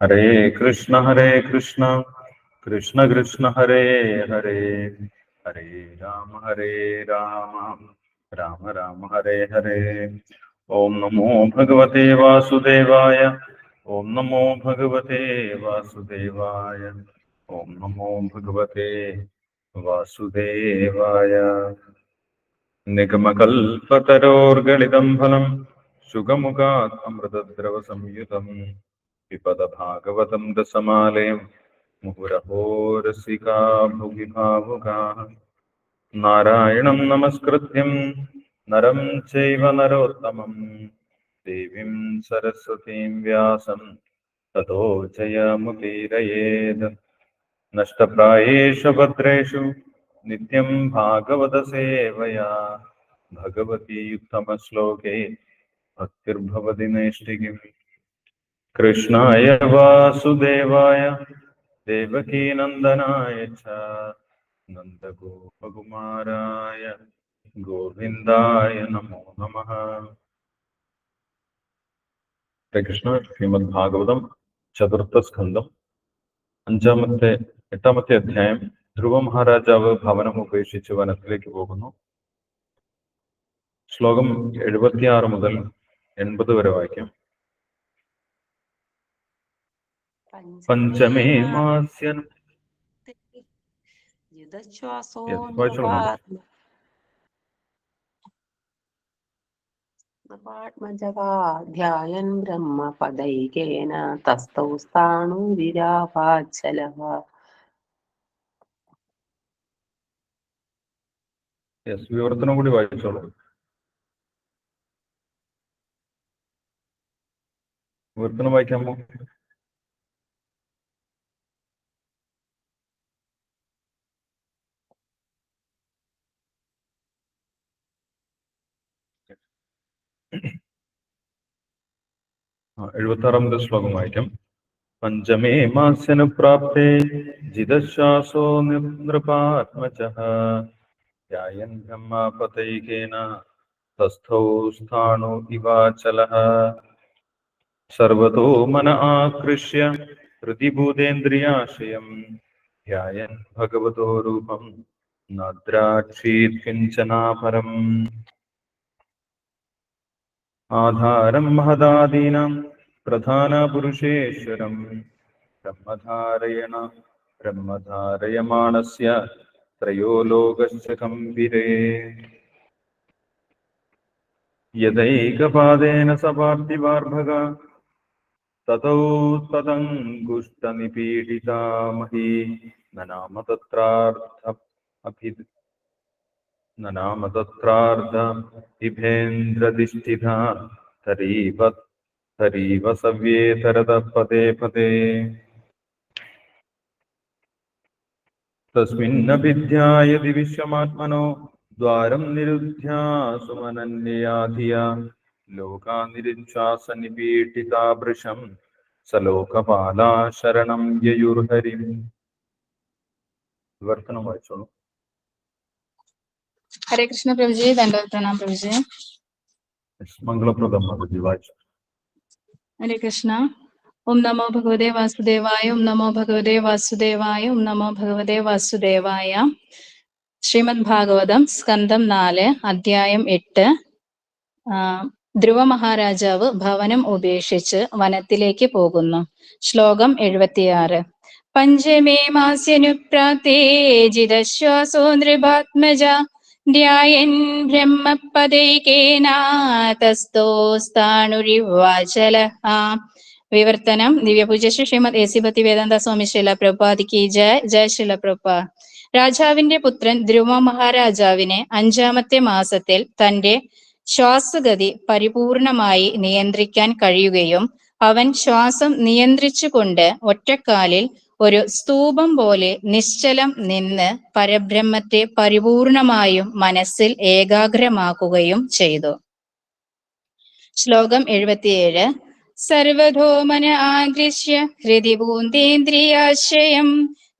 ഹരേ കൃഷ്ണ ഹരേ കൃഷ്ണ കൃഷ്ണ കൃഷ്ണ ഹരേ ഹരേ ഹരേ രാമ ഹരേ രാമ രാമ രാമ ഹരേ ഹരേ ഓം നമോ ഭഗവതേ വാസുദേവായ ഓം നമോ ഭഗവതേ വാസുദേവായ ഓം നമോ ഭഗവതേ വാസുദേവായ നിഗമകൽപതരോർഗളിതം ഫലം ശുഗമുഖാത് അമൃതദ്രവ സംയുതം പിപദ ഭാഗവതം രസമാലയം മുഹുരഹോ രസികാ ഭുവി ഭാവുകാ നാരായണം നമസ്കൃത്യം നരം ചൈവ നരോത്തമം ദേവീം സരസ്വതീം വ്യാസം തതോ ജയമുദീരയേത് നഷ്ടപ്രായേഷു ഭദ്രേഷു നിത്യം ഭാഗവത സേവയാ ഭഗവതി ഉത്തമശ്ലോകേ ഭക്തിർഭവതി നൈഷ്ഠികം കൃഷ്ണായ വാസുദേവായ ദേവകീനന്ദനായ ച നന്ദഗോപകുമാരായ ഗോവിന്ദായ നമോ നമ. ശ്രീകൃഷ്ണ ശ്രീമദ് ഭാഗവതം ചതുർത്ഥ സ്കന്ധം അഞ്ചാമത്തെ എട്ടാമത്തെ അധ്യായം ധ്രുവ മഹാരാജാവ് ഭവനം ഉപേക്ഷിച്ച് വനത്തിലേക്ക് പോകുന്നു. ശ്ലോകം എഴുപത്തിയാറ് മുതൽ എൺപത് വരെ വായിക്കാം. പഞ്ചമേ ബ്രഹ്മപദൈകേന തസ്തൗ സ്ഥാണു വിരാപാച്ചലഃ യെസ് വിവർത്തനം കൂടി വായിച്ചോളൂ. വിവർത്തനം വായിക്കാമോ എഴുപത്തി ആറാമത്തെ ശ്ലോകം വായിക്കാം. പഞ്ചമേ മാസനു പ്രാപ്തേ ജിതശ്വാസോ നൃപാത്മജഃ ധ്യായൻ ബ്രഹ്മപതൈകേന തസ്ഥൗ സ്ഥാണു ഇവാചല. സർവതോ മന ആകൃഷ്യ ഹൃതിഭൂതേന്ദ്രിയാശയം ധ്യായൻ ഭഗവതോ രൂപം നദ്രാക്ഷീത് കിഞ്ചനാപരം. ആധാരം മഹദാദീനാം പ്രധാനപുരുഷേശ്വരം ബ്രഹ്മധാരയണ ബ്രഹ്മധാരയമാണസ്യ ത്രയോ ലോകശ്ച കമ്പിരേ യദൈകപാദേന സപാർത്ഥിവാർഭക തതौ തദങ്കുഷ്ടനിപീഡിതാ മഹീ ന നാമ തത്രാർത്ഥ അഭി ന നാമ തത്രാർത്ഥ ഇഭേന്ദ്രധിഷ്ഠിത തരീവ തരീവ സവ്യേതരത പദേ പദേ തസ്മിന്നഭിധ്യായതി വിശ്വമാത്മനോ ദ്വാരം നിരുധ്യാസുമനന്യയാ ധിയാ ലോകാനിരുച്ഛ്വാസ നിപീഡിതാഭൃശം സലോകപാലാ ശരണം യയുർഹരിം വിവർത്തനം വായിച്ചോളൂ ഹരേ കൃഷ്ണ പ്രഭുജി ദണ്ഡവത് പ്രണാം പ്രഭുജി. മംഗളപ്രദം ഹരേ കൃഷ്ണ. ഓം നമോ ഭഗവതേ വാസുദേവായ ഓം നമോ ഭഗവതേ വാസുദേവായ ഓം നമോ ഭഗവതേ വാസുദേവായ. ശ്രീമദ് ഭാഗവതം സ്കന്ധം നാല് അധ്യായം എട്ട്. ധ്രുവ മഹാരാജാവ് ഭവനം ഉപേക്ഷിച്ച് വനത്തിലേക്ക് പോകുന്നു. ശ്ലോകം എഴുപത്തിയാറ്. പഞ്ചമേ മാസ്യനുപ്രാപ്തേ ജിതശ്വാസോ നൃപാത്മജ ധ്യായൻ ബ്രഹ്മപദൈകേനാതസ്തോസ്താണുരിവാചല വിവർത്തനം ദിവ്യപൂജ Sri Srimad A C Bhaktivedanta സ്വാമി ശില പ്രഭാതിക്ക് ജയ ജയ ശില പ്രഭ. രാജാവിന്റെ പുത്രൻ ധ്രുവ മഹാരാജാവിനെ അഞ്ചാമത്തെ മാസത്തിൽ തന്റെ ശ്വാസഗതി പരിപൂർണമായി നിയന്ത്രിക്കാൻ കഴിയുകയും അവൻ ശ്വാസം നിയന്ത്രിച്ചുകൊണ്ട് ഒറ്റക്കാലിൽ ഒരു സ്തൂപം പോലെ നിശ്ചലം നിന്ന് പരബ്രഹ്മത്തെ പരിപൂർണമായും മനസ്സിൽ ഏകാഗ്രമാക്കുകയും ചെയ്തു. ശ്ലോകം എഴുപത്തിയേഴ്. സർവധോമന ആകൃഷ്യ ഹൃതി പൂന്തേന്ദ്രിയാശ്രയം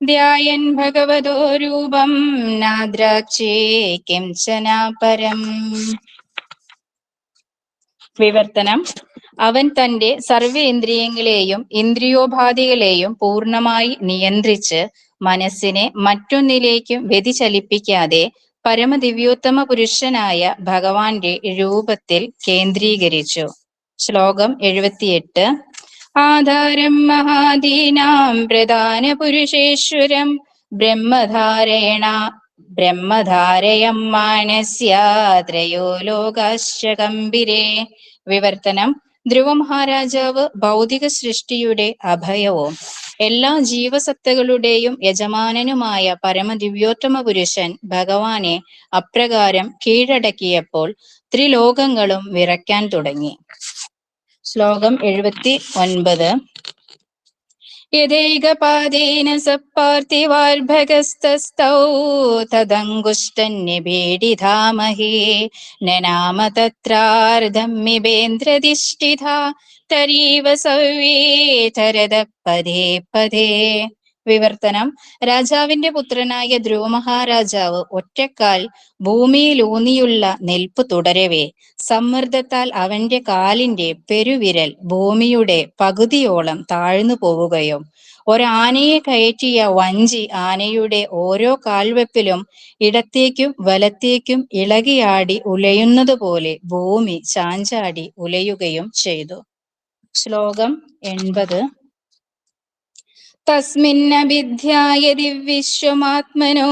ധ്യായൻ ഭഗവതോ രൂപം നാദ്രാക്ഷേ വിവർത്തനം. അവൻ തന്റെ സർവേന്ദ്രിയങ്ങളെയും ഇന്ദ്രിയോപാധികളെയും പൂർണമായി നിയന്ത്രിച്ച് മനസ്സിനെ മറ്റൊന്നിലേക്കും വ്യതിചലിപ്പിക്കാതെ പരമദിവ്യോത്തമ പുരുഷനായ ഭഗവാന്റെ രൂപത്തിൽ കേന്ദ്രീകരിച്ചു. ശ്ലോകം എഴുപത്തിയെട്ട്. ആധാരം മഹാദീനാം പ്രധാന പുരുഷേശ്വരം ബ്രഹ്മധാരേണ ബ്രഹ്മധാരയം മാനസ്യ ത്രയോ വിവർത്തനം ധ്രുവ മഹാരാജാവ് ഭൗതിക സൃഷ്ടിയുടെ അഭയവും എല്ലാ ജീവസത്തകളുടെയും യജമാനനുമായ പരമദിവ്യോത്തമ പുരുഷൻ ഭഗവാനെ അപ്രകാരം കീഴടക്കിയപ്പോൾ ത്രിലോകങ്ങളും വിറയ്ക്കാൻ തുടങ്ങി. ശ്ലോകം എഴുപത്തി ഒൻപത്. യഥൈകപാദേന സപ്പാർത്ഥിവാർഭകസ്തസ്തൗ തദങ്കുഷ്ടന്യഭേടിധാമഹേ നനാമ തത്രാർദ്ധം മിബേന്ദ്രധിഷ്ഠിത തരീവ സവ്യേതരത പദേ പദേ വിവർത്തനം. രാജാവിന്റെ പുത്രനായ ധ്രുവ മഹാരാജാവ് ഒറ്റക്കാൽ ഭൂമിയിലൂന്നിയുള്ള നെൽപ്പ് തുടരവേ. സമ്മർദ്ദത്താൽ അവന്റെ കാലിന്റെ പെരുവിരൽ ഭൂമിയുടെ പകുതിയോളം താഴ്ന്നു പോവുകയും ഒരാനയെ കയറ്റിയ വഞ്ചി ആനയുടെ ഓരോ കാൽവെപ്പിലും ഇടത്തേക്കും വലത്തേക്കും ഇളകിയാടി ഉലയുന്നത് പോലെ ഭൂമി ചാഞ്ചാടി ഉലയുകയും ചെയ്തു. ശ്ലോകം എൺപത്. തസ്മിന്നഭിധ്യായ ദിവ്വിശ്വമാത്മനോ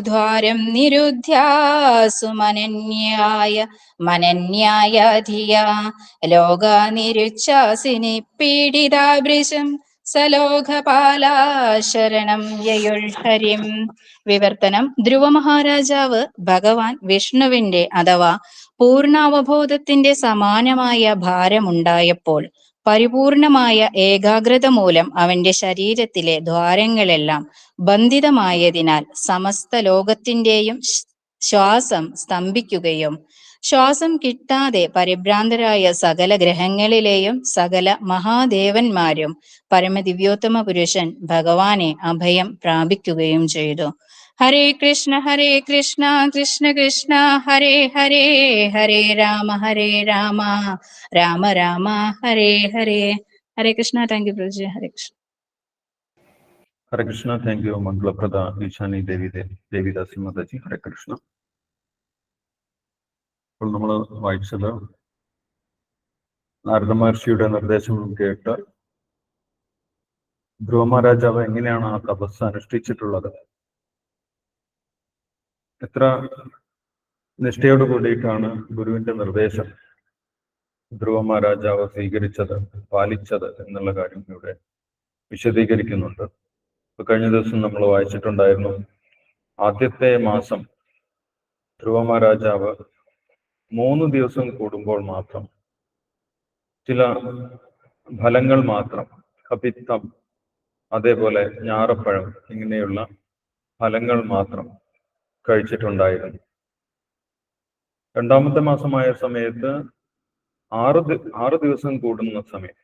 ദ്വാരം നിരുദ്ധ്യാസുമനന്യായ മനന്യായ ധിയാ ലോകാനിരുച്ഛാസിനി പീഡിതാഭൃശം സലോകപാലാശരണം യയുൾഹരിം വിവർത്തനം ധ്രുവ മഹാരാജാവ് ഭഗവാൻ വിഷ്ണുവിന്റെ അഥവാ പൂർണാവബോധത്തിന്റെ സമാനമായ ഭാരമുണ്ടായപ്പോൾ പരിപൂർണമായ ഏകാഗ്രത മൂലം അവന്റെ ശരീരത്തിലെ ദ്വാരങ്ങളെല്ലാം ബന്ധിതമായതിനാൽ സമസ്ത ലോകത്തിന്റെയും ശ്വാസം സ്തംഭിക്കുകയും ശ്വാസം കിട്ടാതെ പരിഭ്രാന്തരായ സകല ഗ്രഹങ്ങളിലെയും സകല മഹാദേവന്മാരും പരമദിവ്യോത്തമ പുരുഷൻ ഭഗവാനെ അഭയം പ്രാപിക്കുകയും ചെയ്തു. ഹരേ കൃഷ്ണ ഹരേ കൃഷ്ണ കൃഷ്ണ കൃഷ്ണ ഹരേ ഹരേ ഹരേ രാമ ഹരേ രാമ രാമ രാമ ഹരേ ഹരേ ഹരേ കൃഷ്ണ താങ്ക് യു പ്രഭുജി ഹരേ കൃഷ്ണ ഹരേ കൃഷ്ണ താങ്ക് യു മംഗളപ്രദ ഈശാനി ദേവി ദേവിദാസി മാതാജി ഹരേ കൃഷ്ണ ഇപ്പോൾ നമ്മൾ വായിച്ചത് നാരദ മഹർഷിയുടെ നിർദ്ദേശം കേട്ട് ധ്രുവ മഹാരാജാവ് എങ്ങനെയാണ് ആ തപസ് അനുഷ്ഠിച്ചിട്ടുള്ളത് എത്ര നിഷ്ഠയോട് കൂടിയിട്ടാണ് ഗുരുവിന്റെ നിർദ്ദേശം ധ്രുവ മഹാരാജാവ് സ്വീകരിച്ചത് പാലിച്ചത് എന്നുള്ള കാര്യം ഇവിടെ വിശദീകരിക്കുന്നുണ്ട്. ഇപ്പൊ കഴിഞ്ഞ ദിവസം നമ്മൾ വായിച്ചിട്ടുണ്ടായിരുന്നു ആദ്യത്തെ മാസം ധ്രുവ മഹാരാജാവ് മൂന്ന് ദിവസം കൂടുമ്പോൾ മാത്രം ചില ഫലങ്ങൾ മാത്രം കപിത്തം അതേപോലെ ഞാറപ്പഴം ഇങ്ങനെയുള്ള ഫലങ്ങൾ മാത്രം കഴിച്ചിട്ടുണ്ടായിരുന്നു. രണ്ടാമത്തെ മാസമായ സമയത്ത് ആറ് ആറ് ദിവസം കൂടുന്ന സമയം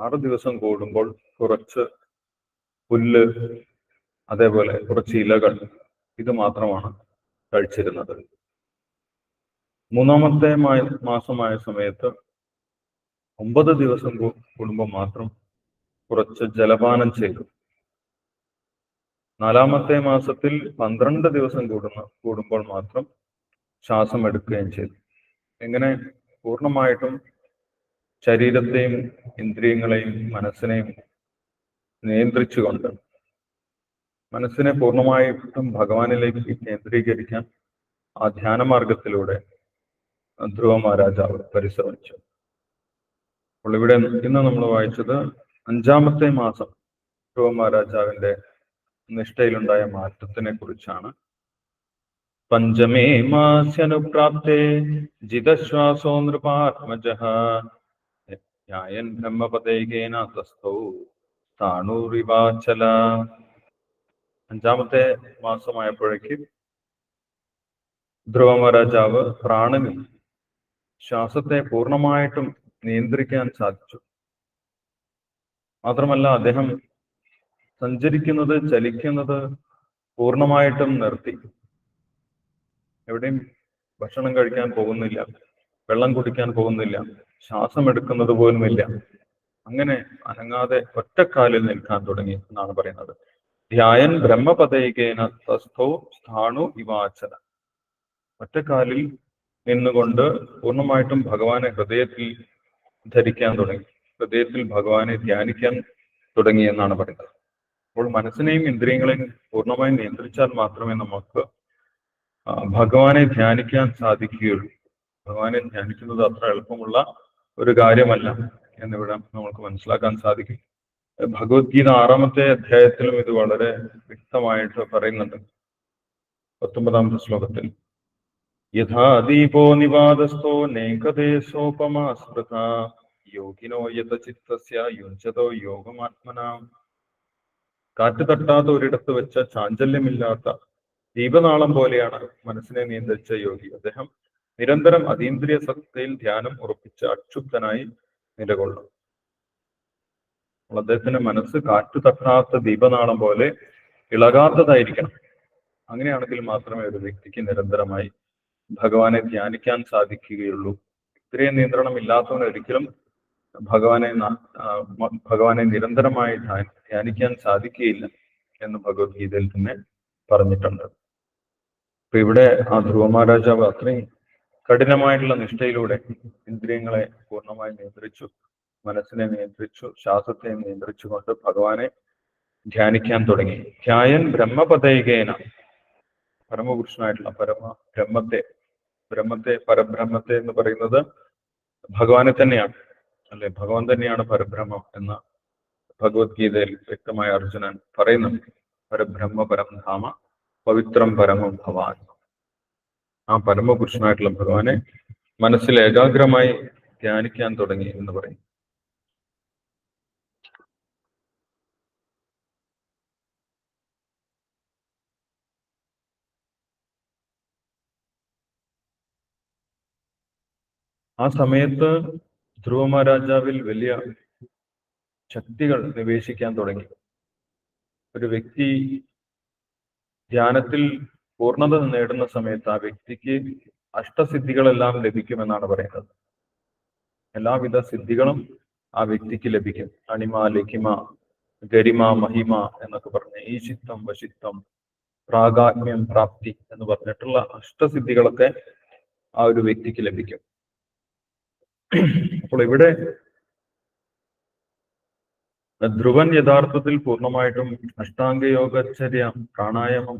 ആറ് ദിവസം കൂടുമ്പോൾ കുറച്ച് പുല്ല് അതേപോലെ കുറച്ച് ഇലകൾ ഇത് മാത്രമാണ് കഴിച്ചിരുന്നത്. മൂന്നാമത്തെ മാസമായ സമയത്ത് ഒമ്പത് ദിവസം കൂടുമ്പോൾ മാത്രം കുറച്ച് ജലപാനം ചെയ്തു. നാലാമത്തെ മാസത്തിൽ പന്ത്രണ്ട് ദിവസം കൂടുന്ന കൂടുമ്പോൾ മാത്രം ശ്വാസം എടുക്കുകയും ചെയ്തു. എങ്ങനെ പൂർണമായിട്ടും ശരീരത്തെയും ഇന്ദ്രിയങ്ങളെയും മനസ്സിനെയും നിയന്ത്രിച്ചുകൊണ്ട് മനസ്സിനെ പൂർണമായിട്ടും ഭഗവാനിലേക്ക് കേന്ദ്രീകരിക്കാൻ ആ ധ്യാന മാർഗത്തിലൂടെ ധ്രുവ മഹാരാജാവ് പരിശ്രമിച്ചു. അപ്പോൾ ഇവിടെ ഇന്ന് നമ്മൾ വായിച്ചത് അഞ്ചാമത്തെ മാസം ധ്രുവ മഹാരാജാവിന്റെ നിഷ്ഠയിലുണ്ടായ മാറ്റത്തിനെ കുറിച്ചാണ് പഞ്ചമേ മാസ്യനുപ്രാപ്തേ ജിതശ്വാസോ നൃപാത്മജ. ന്യായൻ ബ്രഹ്മപദേകേന തസ്ഥൗ താണൂറിവാചല അഞ്ചാമത്തെ മാസമായപ്പോഴേക്ക് ധ്രുവമരാജാവ് പ്രാണനിൽ ശ്വാസത്തെ പൂർണമായിട്ടും നിയന്ത്രിക്കാൻ സാധിച്ചു. മാത്രമല്ല അദ്ദേഹം സഞ്ചരിക്കുന്നത് ചലിക്കുന്നത് പൂർണമായിട്ടും നിർത്തി. എവിടെയും ഭക്ഷണം കഴിക്കാൻ പോകുന്നില്ല വെള്ളം കുടിക്കാൻ പോകുന്നില്ല ശ്വാസം എടുക്കുന്നത് പോലുമില്ല അങ്ങനെ അനങ്ങാതെ ഒറ്റക്കാലിൽ നിൽക്കാൻ തുടങ്ങി എന്നാണ് പറയുന്നത്. ധ്യായൻ ബ്രഹ്മപദൈകേന തസ്ഥോ സ്ഥാണു ഇവാചന. ഒറ്റക്കാലിൽ നിന്നുകൊണ്ട് പൂർണമായിട്ടും ഭഗവാനെ ഹൃദയത്തിൽ ധരിക്കാൻ തുടങ്ങി. ഹൃദയത്തിൽ ഭഗവാനെ ധ്യാനിക്കാൻ തുടങ്ങി എന്നാണ് പറയുന്നത്. അപ്പോൾ മനസ്സിനെയും ഇന്ദ്രിയങ്ങളെയും പൂർണമായി നിയന്ത്രിച്ചാൽ മാത്രമേ നമുക്ക് ഭഗവാനെ ധ്യാനിക്കാൻ സാധിക്കുകയുള്ളൂ. ഭഗവാനെ ധ്യാനിക്കുന്നത് അത്ര എളുപ്പമുള്ള ഒരു കാര്യമല്ല എന്നിവിടെ നമുക്ക് മനസ്സിലാക്കാൻ സാധിക്കും. ഭഗവത്ഗീത ആറാമത്തെ അധ്യായത്തിലും ഇത് വളരെ വ്യക്തമായിട്ട് പറയുന്നുണ്ട്. പത്തൊമ്പതാമത്തെ ശ്ലോകത്തിൽ യഥാ ദീപോ നിവാദസ്ഥോ നേകദേശോപമാസ്മൃത യോഗിനോ യഥചിത്തസ്യ യോഗമാത്മനാം കാറ്റ് തട്ടാത്ത ഒരിടത്ത് വെച്ച ചാഞ്ചല്യമില്ലാത്ത ദീപനാളം പോലെയാണ് മനസ്സിനെ നിയന്ത്രിച്ച യോഗി. അദ്ദേഹം നിരന്തരം അതീന്ദ്രിയ സത്തയിൽ ധ്യാനം ഉറപ്പിച്ച് അക്ഷുബ്ധനായി നിലകൊള്ളും അദ്ദേഹത്തിന്റെ മനസ്സ് കാറ്റു തട്ടാത്ത ദീപനാളം പോലെ ഇളകാത്തതായിരിക്കണം. അങ്ങനെയാണെങ്കിൽ മാത്രമേ ഒരു വ്യക്തിക്ക് നിരന്തരമായി ഭഗവാനെ ധ്യാനിക്കാൻ സാധിക്കുകയുള്ളൂ. ഇത്രയും നിയന്ത്രണം ഇല്ലാത്തവന് ഒരിക്കലും ഭഗവാനെ ഭഗവാനെ നിരന്തരമായി ധ്യാനിക്കാൻ സാധിക്കുകയില്ല എന്ന് ഭഗവത്ഗീതയിൽ തന്നെ പറഞ്ഞിട്ടുണ്ട്. അപ്പൊ ഇവിടെ ആ ധ്രുവ മഹാരാജാവ് അത്രയും കഠിനമായിട്ടുള്ള നിഷ്ഠയിലൂടെ ഇന്ദ്രിയങ്ങളെ പൂർണമായി നിയന്ത്രിച്ചു മനസ്സിനെ നിയന്ത്രിച്ചു ശ്വാസത്തെ നിയന്ത്രിച്ചുകൊണ്ട് ഭഗവാനെ ധ്യാനിക്കാൻ തുടങ്ങി. ധ്യായൻ ബ്രഹ്മപദൈകേന പരമപുരുഷനായിട്ടുള്ള പരമ ബ്രഹ്മത്തെ ബ്രഹ്മത്തെ പരബ്രഹ്മത്തെ എന്ന് പറയുന്നത് ഭഗവാനെ തന്നെയാണ് അല്ലെ? ഭഗവാൻ തന്നെയാണ് പരബ്രഹ്മം എന്ന ഭഗവത്ഗീതയിൽ വ്യക്തമായ അർജുനൻ പറയുന്നുണ്ട് പരബ്രഹ്മ പരം ധാമ പവിത്രം പരമം ഭവാൻ. ആ പരമപുരുഷനായിട്ടുള്ള ഭഗവാനെ മനസ്സിൽ ഏകാഗ്രമായി ധ്യാനിക്കാൻ തുടങ്ങി എന്ന് പറയും. ആ സമയത്ത് ധ്രുവമഹാരാജാവിൽ വലിയ ശക്തികൾ നിവേശിക്കാൻ തുടങ്ങി. ഒരു വ്യക്തി ധ്യാനത്തിൽ പൂർണത നേടുന്ന സമയത്ത് ആ വ്യക്തിക്ക് അഷ്ടസിദ്ധികളെല്ലാം ലഭിക്കുമെന്നാണ് പറയുന്നത്. എല്ലാവിധ സിദ്ധികളും ആ വ്യക്തിക്ക് ലഭിക്കും. അണിമ ലഖിമ ഗരിമ മഹിമ എന്നൊക്കെ പറഞ്ഞ ഈശിത്വം വശിത്വം പ്രാഗാത്മ്യം പ്രാപ്തി എന്ന് പറഞ്ഞിട്ടുള്ള അഷ്ടസിദ്ധികളൊക്കെ ആ ഒരു വ്യക്തിക്ക് ലഭിക്കും. അപ്പോൾ ഇവിടെ ധ്രുവൻ യഥാർത്ഥത്തിൽ പൂർണമായിട്ടും അഷ്ടാംഗയോഗചര്യ പ്രാണായാമം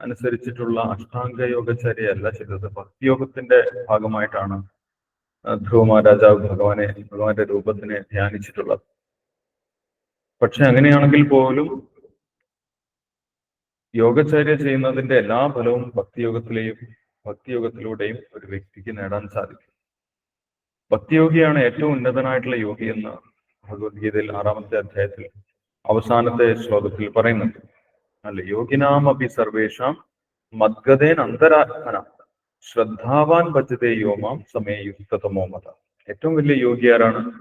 അനുസരിച്ചിട്ടുള്ള അഷ്ടാംഗയോഗചര്യ അല്ല ചെയ്തത്. ഭക്തിയോഗത്തിന്റെ ഭാഗമായിട്ടാണ് ധ്രുവ മഹാരാജാവ് ഭഗവാനെ ഭഗവാന്റെ രൂപത്തിനെ ധ്യാനിച്ചിട്ടുള്ളത്. പക്ഷെ അങ്ങനെയാണെങ്കിൽ പോലും യോഗചര്യ ചെയ്യുന്നതിന്റെ എല്ലാ ഫലവും ഭക്തിയോഗത്തിലെയും ഭക്തിയോഗത്തിലൂടെയും ഒരു വ്യക്തിക്ക് നേടാൻ സാധിക്കും. ഭക്തിയോഗിയാണ് ഏറ്റവും ഉന്നതനായിട്ടുള്ള യോഗി എന്ന് ഭഗവത്ഗീതയിൽ ആറാമത്തെ അധ്യായത്തിൽ അവസാനത്തെ ശ്ലോകത്തിൽ പറയുന്നുണ്ട്. അല്ലെ? യോഗിനാമപി സർവേഷാം മദ്ഗതേൻ അന്തരാത്മന. ശ്രദ്ധാവാൻ ഭജതേ യോമാം സമയയുക്തതമോ മത. ഏറ്റവും വലിയ യോഗി ആരാണ്?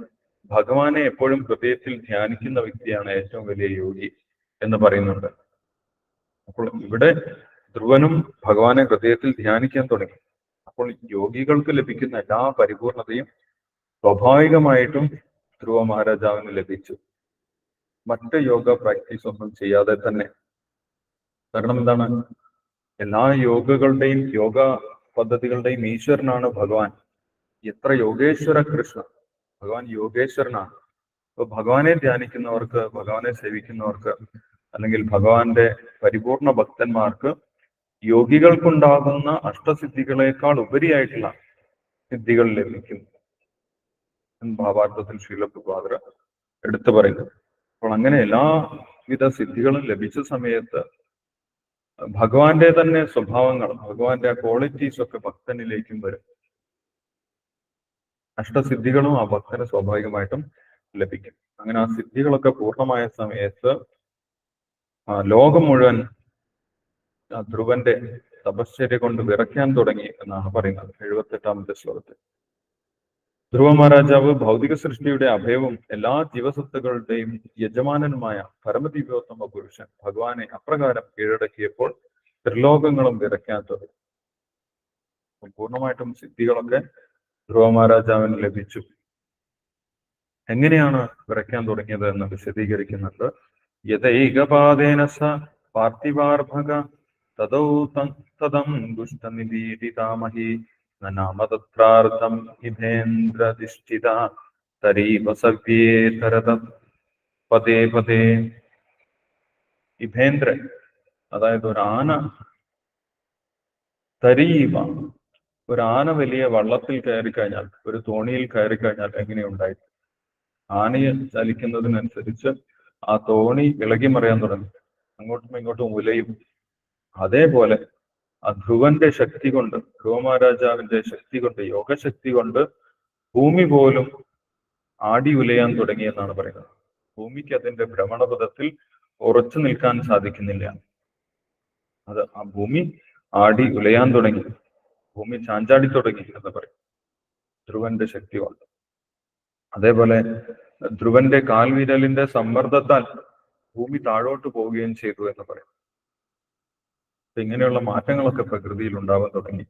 ഭഗവാനെ എപ്പോഴും ഹൃദയത്തിൽ ധ്യാനിക്കുന്ന വ്യക്തിയാണ് ഏറ്റവും വലിയ യോഗി എന്ന് പറയുന്നുണ്ട്. അപ്പോൾ ഇവിടെ ധ്രുവനും ഭഗവാനെ ഹൃദയത്തിൽ ധ്യാനിക്കാൻ തുടങ്ങി. അപ്പോൾ യോഗികൾക്ക് ലഭിക്കുന്ന എല്ലാ പരിപൂർണതയും സ്വാഭാവികമായിട്ടും ധ്രുവ മഹാരാജാവിന് ലഭിച്ചു. മറ്റ് യോഗ പ്രാക്ടീസ് ഒന്നും ചെയ്യാതെ തന്നെ. കാരണം എന്താണ്? എല്ലാ യോഗകളുടെയും യോഗ പദ്ധതികളുടെയും ഈശ്വരനാണ് ഭഗവാൻ. എത്ര യോഗേശ്വര കൃഷ്ണ. ഭഗവാൻ യോഗേശ്വരനാണ്. അപ്പൊ ഭഗവാനെ ധ്യാനിക്കുന്നവർക്ക് ഭഗവാനെ സേവിക്കുന്നവർക്ക് അല്ലെങ്കിൽ ഭഗവാന്റെ പരിപൂർണ ഭക്തന്മാർക്ക് യോഗികൾക്കുണ്ടാകുന്ന അഷ്ടസിദ്ധികളെക്കാൾ ഉപരിയായിട്ടുള്ള സിദ്ധികൾ ലഭിക്കും. എന്ന് ഭാവാർത്ഥത്തിൽ ശീലപ്രഭാതർ എടുത്തു പറയുന്നത്. അപ്പോൾ അങ്ങനെ എല്ലാവിധ സിദ്ധികളും ലഭിച്ച സമയത്ത് ഭഗവാന്റെ തന്നെ സ്വഭാവങ്ങൾ ഭഗവാന്റെ ക്വാളിറ്റീസ് ഒക്കെ ഭക്തനിലേക്കും വരും. അഷ്ടസിദ്ധികളും ആ ഭക്തന് സ്വാഭാവികമായിട്ടും ലഭിക്കും. അങ്ങനെ ആ സിദ്ധികളൊക്കെ പൂർണമായ സമയത്ത് ലോകം മുഴുവൻ ധ്രുവന്റെ തപശ്ചര്യ കൊണ്ട് വിറയ്ക്കാൻ തുടങ്ങി എന്നാണ് പറയുന്നത് എഴുപത്തെട്ടാമത്തെ ശ്ലോകത്തിൽ. ധ്രുവ മഹാരാജാവ് ഭൗതിക സൃഷ്ടിയുടെ അഭയവും എല്ലാ ജീവസത്തുകളുടെയും യജമാനനുമായ പരമദിവ്യോത്തമ പുരുഷൻ ഭഗവാനെ അപ്രകാരം കീഴടക്കിയപ്പോൾ ത്രിലോകങ്ങളും വിറയ്ക്കാൻ തുടങ്ങി പൂർണമായിട്ടും സിദ്ധികളൊക്കെ ധ്രുവ മഹാരാജാവിന് ലഭിച്ചു. എങ്ങനെയാണ് വിറയ്ക്കാൻ തുടങ്ങിയത് എന്ന് വിശദീകരിക്കുന്നുണ്ട് യഥൈകപാദേന സ പാർത്ഥിവാർഭക തദൗ തദം ദുഷ്ടനിപീഡിതാമഹി ന നാമ തത്രാർത്ഥം പതേ പതേ ഇഭേന്ദ്രൻ അതായത് ഒരു ആന തരീവ ഒരു ആന വലിയ വള്ളത്തിൽ കയറി കഴിഞ്ഞാൽ ഒരു തോണിയിൽ കയറി കഴിഞ്ഞാൽ എങ്ങനെയുണ്ടായി ആനയെ ചലിക്കുന്നതിനനുസരിച്ച് ആ തോണി ഇളകി മറിയാൻ തുടങ്ങി. അങ്ങോട്ടും ഇങ്ങോട്ടും ഉലയും. അതേപോലെ ആ ധ്രുവന്റെ ശക്തി കൊണ്ട് ധ്രുവ മഹാരാജാവിന്റെ ശക്തി കൊണ്ട് യോഗശക്തി കൊണ്ട് ഭൂമി പോലും ആടി ഉലയാൻ തുടങ്ങിയെന്നാണ് പറയുന്നത്. ഭൂമിക്ക് അതിന്റെ ഭ്രമണപഥത്തിൽ ഉറച്ചു നിൽക്കാൻ സാധിക്കുന്നില്ല. അത് ആ ഭൂമി ആടി ഉലയാൻ തുടങ്ങി. ഭൂമി ചാഞ്ചാടി തുടങ്ങി എന്ന് പറയും. ധ്രുവന്റെ ശക്തി കൊണ്ട്. അതേപോലെ ധ്രുവന്റെ കാൽവിരലിന്റെ സമ്മർദ്ദത്താൽ ഭൂമി താഴോട്ട് പോവുകയും ചെയ്തു എന്ന് പറയും. ഇങ്ങനെയുള്ള മാറ്റങ്ങളൊക്കെ പ്രകൃതിയിൽ ഉണ്ടാവാൻ തുടങ്ങി.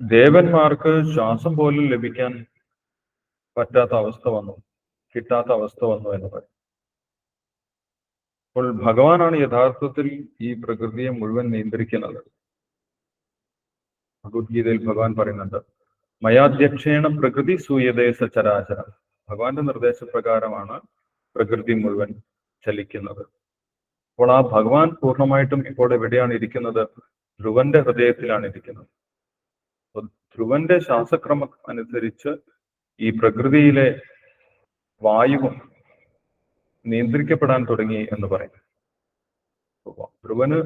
ദേവന്മാർക്ക് ശ്വാസം പോലും ലഭിക്കാൻ പറ്റാത്ത അവസ്ഥ വന്നു. കിട്ടാത്ത അവസ്ഥ വന്നു എന്ന് പറയും. അപ്പോൾ ഭഗവാനാണ് യഥാർത്ഥത്തിൽ ഈ പ്രകൃതിയെ മുഴുവൻ നിയന്ത്രിക്കുന്നത്. ഭഗവത്ഗീതയിൽ ഭഗവാൻ പറയുന്നുണ്ട് മയാധ്യക്ഷേണ പ്രകൃതി സൂയതേ ചരാചരം. ഭഗവാന്റെ നിർദ്ദേശപ്രകാരമാണ് പ്രകൃതി മുഴുവൻ ചലിക്കുന്നത്. അപ്പോൾ ആ ഭഗവാൻ പൂർണമായിട്ടും ഇപ്പോൾ എവിടെയാണ് ഇരിക്കുന്നത്? ധ്രുവന്റെ ഹൃദയത്തിലാണ് ഇരിക്കുന്നത്. ധ്രുവന്റെ ശ്വാസക്രമം അനുസരിച്ച് ഈ പ്രകൃതിയിലെ വായുവും നിയന്ത്രിക്കപ്പെടാൻ തുടങ്ങി എന്ന് പറയും. ധ്രുവന്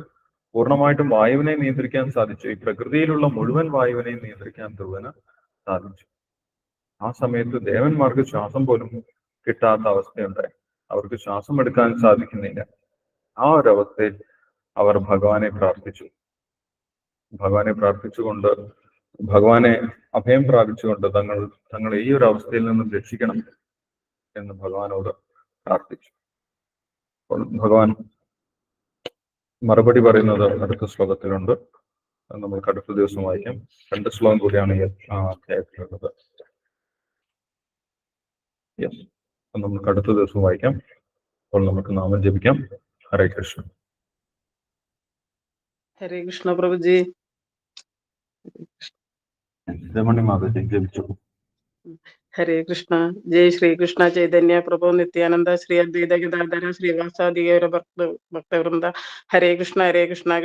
പൂർണമായിട്ടും വായുവിനെ നിയന്ത്രിക്കാൻ സാധിച്ചു. ഈ പ്രകൃതിയിലുള്ള മുഴുവൻ വായുവിനെയും നിയന്ത്രിക്കാൻ ധ്രുവന് സാധിച്ചു. ആ സമയത്ത് ദേവന്മാർക്ക് ശ്വാസം പോലും കിട്ടാത്ത അവസ്ഥയുണ്ടായി. അവർക്ക് ശ്വാസം എടുക്കാൻ സാധിക്കുന്നില്ല. ആ ഒരു അവസ്ഥയിൽ അവർ ഭഗവാനെ പ്രാർത്ഥിച്ചു. ഭഗവാനെ പ്രാർത്ഥിച്ചുകൊണ്ട് ഭഗവാനെ അഭയം പ്രാപിച്ചുകൊണ്ട് തങ്ങൾ തങ്ങൾ ഈ ഒരു അവസ്ഥയിൽ നിന്നും രക്ഷിക്കണം എന്ന് ഭഗവാനോട് പ്രാർത്ഥിച്ചു. അപ്പോൾ ഭഗവാൻ മറുപടി പറയുന്നത് അടുത്ത ശ്ലോകത്തിലുണ്ട്. നമ്മൾക്ക് അടുത്ത ദിവസം വായിക്കാം. രണ്ട് ശ്ലോകം കൂടിയാണ് ഈ അധ്യായത്തിലുള്ളത്. യെസ് നമുക്ക് അടുത്ത ദിവസം വായിക്കാം. അപ്പോൾ നമുക്ക് നാമം ജപിക്കാം. ഹരേ കൃഷ്ണ. ഹരേ കൃഷ്ണ പ്രഭുജി. ഹരേ കൃഷ്ണ. ജയ് ശ്രീകൃഷ്ണ ചൈതന്യ പ്രഭു നിത്യാനന്ദ ശ്രീ അദ്വൈത ഗദാധര ശ്രീവാസാദികേര ഭക്ത ഭക്തവൃന്ദ. ഹരേ കൃഷ്ണ ഹരേ കൃഷ്ണ കൃഷ്ണ.